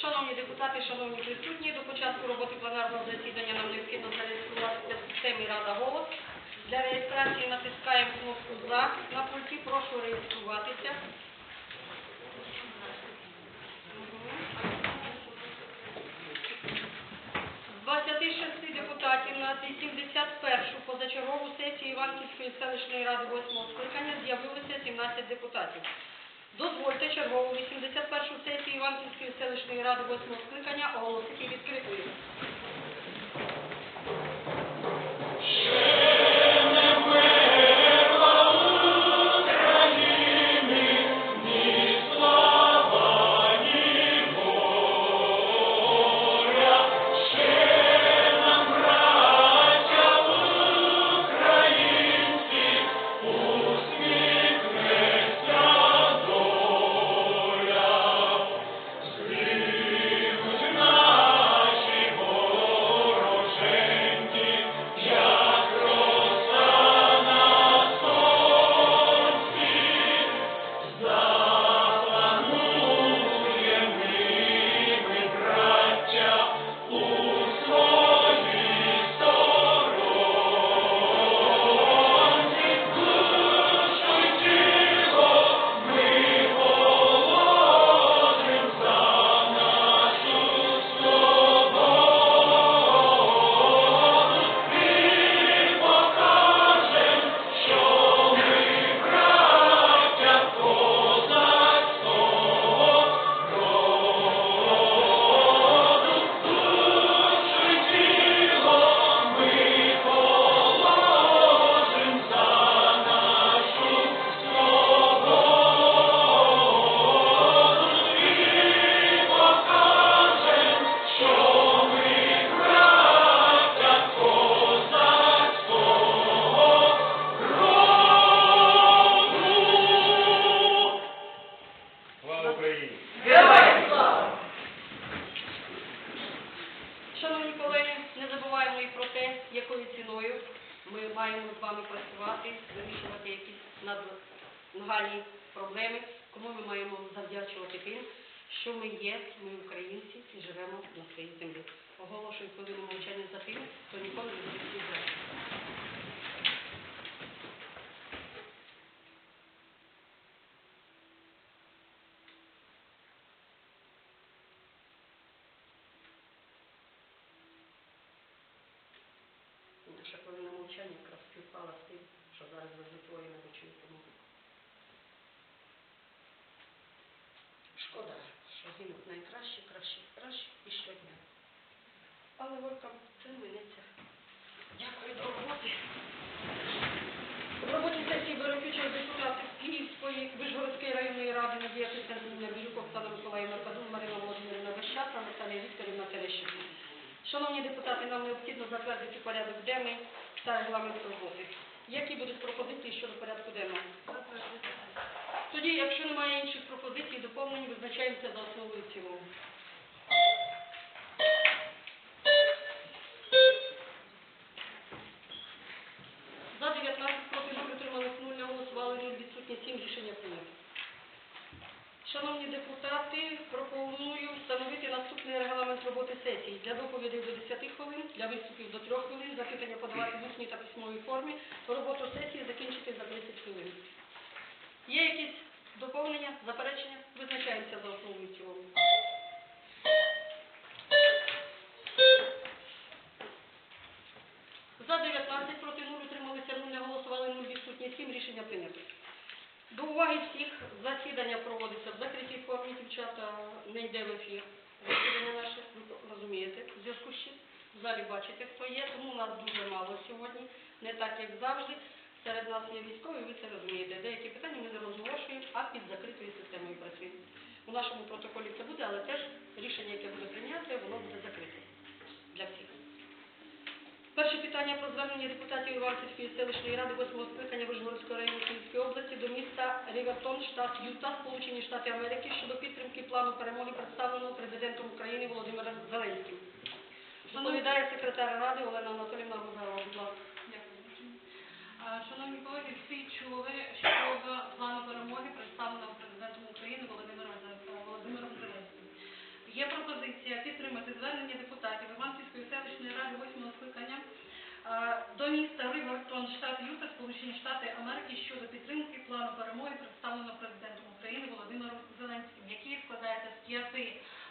Шановні депутати, шановні присутні, до початку роботи пленарного засідання нам необхідно зареєструватися в системі Рада голос. Для реєстрації натискаємо кнопку за на пульті. Прошу реєструватися. З 26 депутатів на 81-шу позачергову сесію Іванківської селищної ради 8 скликання з'явилося 17 депутатів. Дозвольте чергову 81-шу сесію Іванківської селищної ради 8 скликання оголосити відкритою. Що ми є, ми українці і живемо на своїй землі. Оголошую хвилину мовчання за тим, хто ніколи не буде відбувати. Наша хвилина мовчання якраз співпала з тим, що зараз ви твої не музику. Шкода, гинуть найкраще, краще, краще і щодня. Але воркам це не минеться. Дякую до роботи. В роботі сесії беруть участь Київської, Вишгородської районної ради Надія Костянтинівна Білюк, Оксана Миколаївна Кадун, Марина Володимирівна Вещата, Наталія Вікторівна Терещенко. Шановні депутати, нам необхідно затвердити порядок денний та регламент роботи. Які будуть пропозиції щодо порядку денного? Тоді, якщо немає інших пропозицій, доповнень, визначаємося за основу і цілому. За 19 проти 0 утримались 0, не голосували 0, відсутні 7, рішення прийнято. Шановні депутати, пропоную встановити наступний регламент роботи сесії. Для доповідей до 10 хвилин, для виступів до 3 хвилин, запитання подавати в усній та письмовій формі, роботу сесії закінчити за 10 хвилин. Є якісь доповнення, заперечення? Визначаємося за основу і. За 19 проти 0 утрималися 0, не голосували 0, відсутні 7, рішення прийнято. До уваги всіх засідання проводиться в закритій формі, дівчата не йде в ефір. Засідання наше, ви розумієте, в зв'язку з чим в залі бачите, хто є, тому нас дуже мало сьогодні, не так як завжди. Нас є військові, ви це розумієте. Деякі питання ми не розголошуємо, а під закритою системою працюємо. У нашому протоколі це буде, але теж рішення, яке буде прийняте, воно буде закрите для всіх. Перше питання про звернення депутатів Іванківської селищної ради 8 скликання Вишгородського району Київської області до міста Рівертон, штат Юта, Сполучені Штати Америки щодо підтримки плану перемоги, представленого президентом України Володимиром Зеленським. Доповідає секретар ради Олена Анатолівна Гузарова. Будь ласка. Шановні колеги, всі чули щодо плану перемоги, представленого президентом України Володимиром Зеленським. Є пропозиція підтримати звернення депутатів Іванківської селищної ради 8 скликання до міста Рivертон, штат Юта, Сполучені Штати Америки щодо підтримки плану перемоги, представленого президентом України Володимиром Зеленським, який складається з п'яти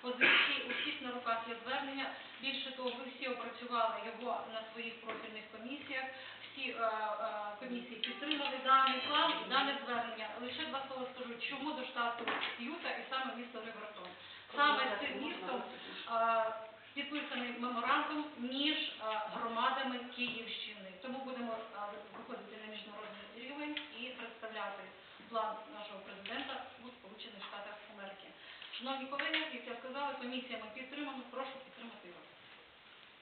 позицій. У всіх на руках є звернення. Більше того, ви всі опрацювали його на своїх профільних комісіях. Всі е, е, комісії підтримали даний план і дане звернення. Лише два слова скажу, чому до штату Юта і саме місто Рivертон. Саме з цим містом підписаний меморандум між громадами Київщини. Тому будемо виходити на міжнародний рівень і представляти план нашого президента у Сполучених Штатах Америки. Шановні колеги, як я сказала, комісіями підтримано, прошу підтримати його.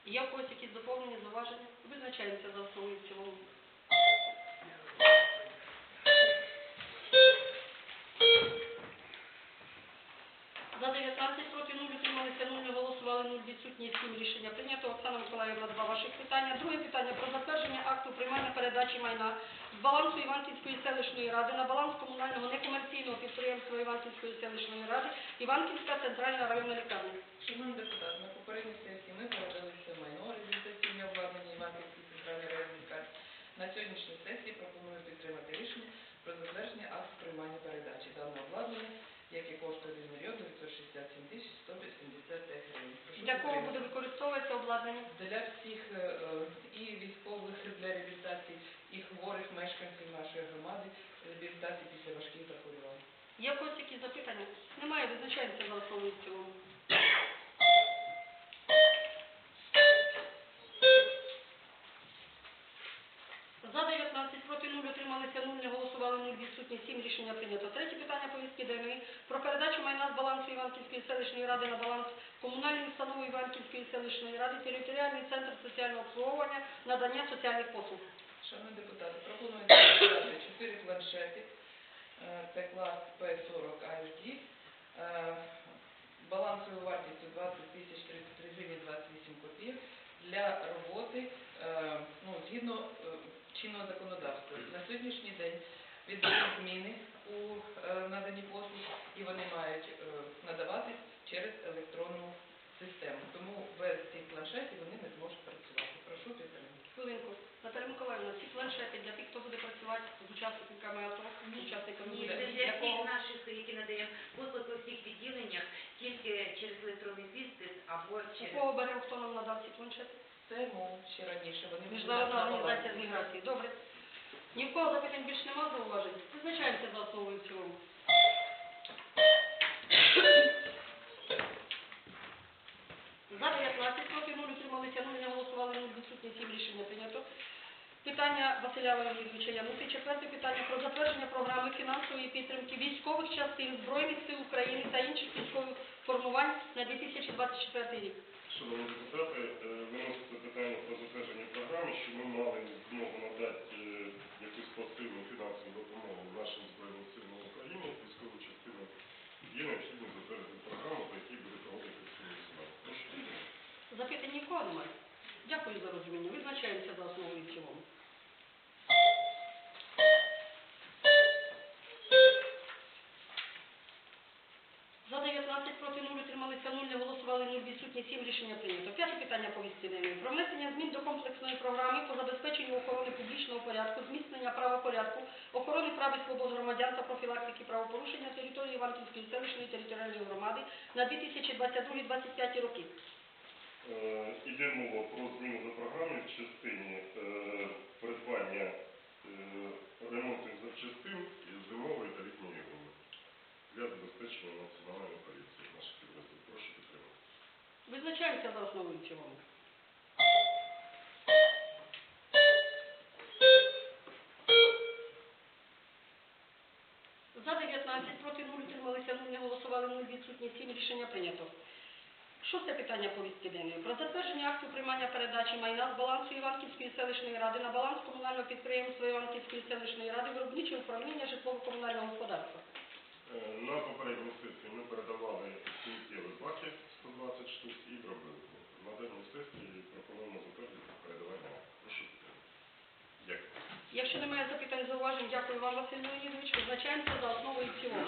Є якісь доповнення, зауваження? Визначаємося за основу і в цілому. За 19 проти 0 утрималися 0, не голосували 0, відсутні 7. Рішення прийнято. Оксана Миколаївна, два ваших питання. Друге питання про затвердження акту приймання передачі майна з балансу Іванківської селищної ради на баланс комунального некомерційного підприємства Іванківської селищної ради Іванківська центральна районна лікарня. Шановні депутати, на попередній сесії ми передалися майно реабілітаційне обладнання Іванківській центральній районній лікарні. На сьогоднішній сесії пропоную підтримати рішення про затвердження акту приймання передачі даного обладнання, яке коштує 1 мільйон 967 тисяч 185 гривень. Прошу Для кого буде використовуватися обладнання? Для всіх е, е, і військових для реабілітації, і хворих мешканців нашої громади, реабілітації після важких захворювань. Є якісь запитання? Немає, визначається голосовою в цілому. Рішення прийнято. Третє питання повістки денної про передачу майна з балансу Іванківської селищної ради на баланс комунальної установи Іванківської селищної ради, територіальний центр соціального обслуговування, надання соціальних послуг. Шановні депутати, пропоную передати 4 планшети. Е, Це клас P40 ASD. е, Балансовою вартістю 20 тисяч 33 гривні 28 копійок для роботи е, ну, згідно чинного законодавства. На сьогоднішній день відбулись зміни у е, наданні послуг і вони мають е, надаватись через електронну систему. Тому без цих планшетів вони не зможуть працювати. Прошу підтримати. Хвилинку. Наталя Миколаївна, ці планшети для тих, хто буде працювати з учасниками АТО, з учасниками Ні, це Для всіх наших, які надаємо послуг у всіх відділеннях, тільки через електронний підпис або У через кого бере, хто нам надав ці планшети? Це мов ще раніше. Вони Міжнародна Ні в кого запитань більше немає зауважень. Визначаємося за основу і в. За 19, проти 0, утрималися 0, не голосували 0, відсутні 7, рішення прийнято. Питання Василя Леонідовича Янути. Четверте питання про затвердження програми фінансової підтримки військових частин Збройних сил України та інших військових формувань на 2024 рік. Шановні депутати, е, виноситься питання про затвердження програми, що ми мали змогу надати якусь пасивну фінансову допомогу нашим Збройним силам України, військовим частинам. Є необхідність затвердити програму, по якій буде проводитися фінансування. Нікого немає. Дякую за розуміння. Визначаємося за основу і цілому. За 19 проти 0 утрималися 0, не голосували 0, відсутні 7, рішення прийнято. Питання повістки. Про внесення змін до комплексної програми по забезпеченню охорони публічного порядку, зміцнення правопорядку, охорони прав і свобод громадян та профілактики правопорушень на території Іванківської селищної територіальної громади на 2022-2025 роки. Е, Іде мова про зміну до програми в частині Визначаємося за основу і в цілому. За 19, проти 0, утрималися 0, не голосували 0, відсутні 7, рішення прийнято. Шосте питання повістки денної. Про затвердження акту приймання передачі майна з балансу Іванківської селищної ради на баланс комунального підприємства Іванківської селищної ради виробниче управління житлово-комунального господарства. Е, На попередній сесії ми передавали сміттєві баки 120 штук і дробилку. На даній сесії пропонуємо затвердити передавання. Прошу підтримати. Дякую. Якщо немає запитань, зауважень, дякую вам, Василь Леонідович. Визначаємося за основу і цілому.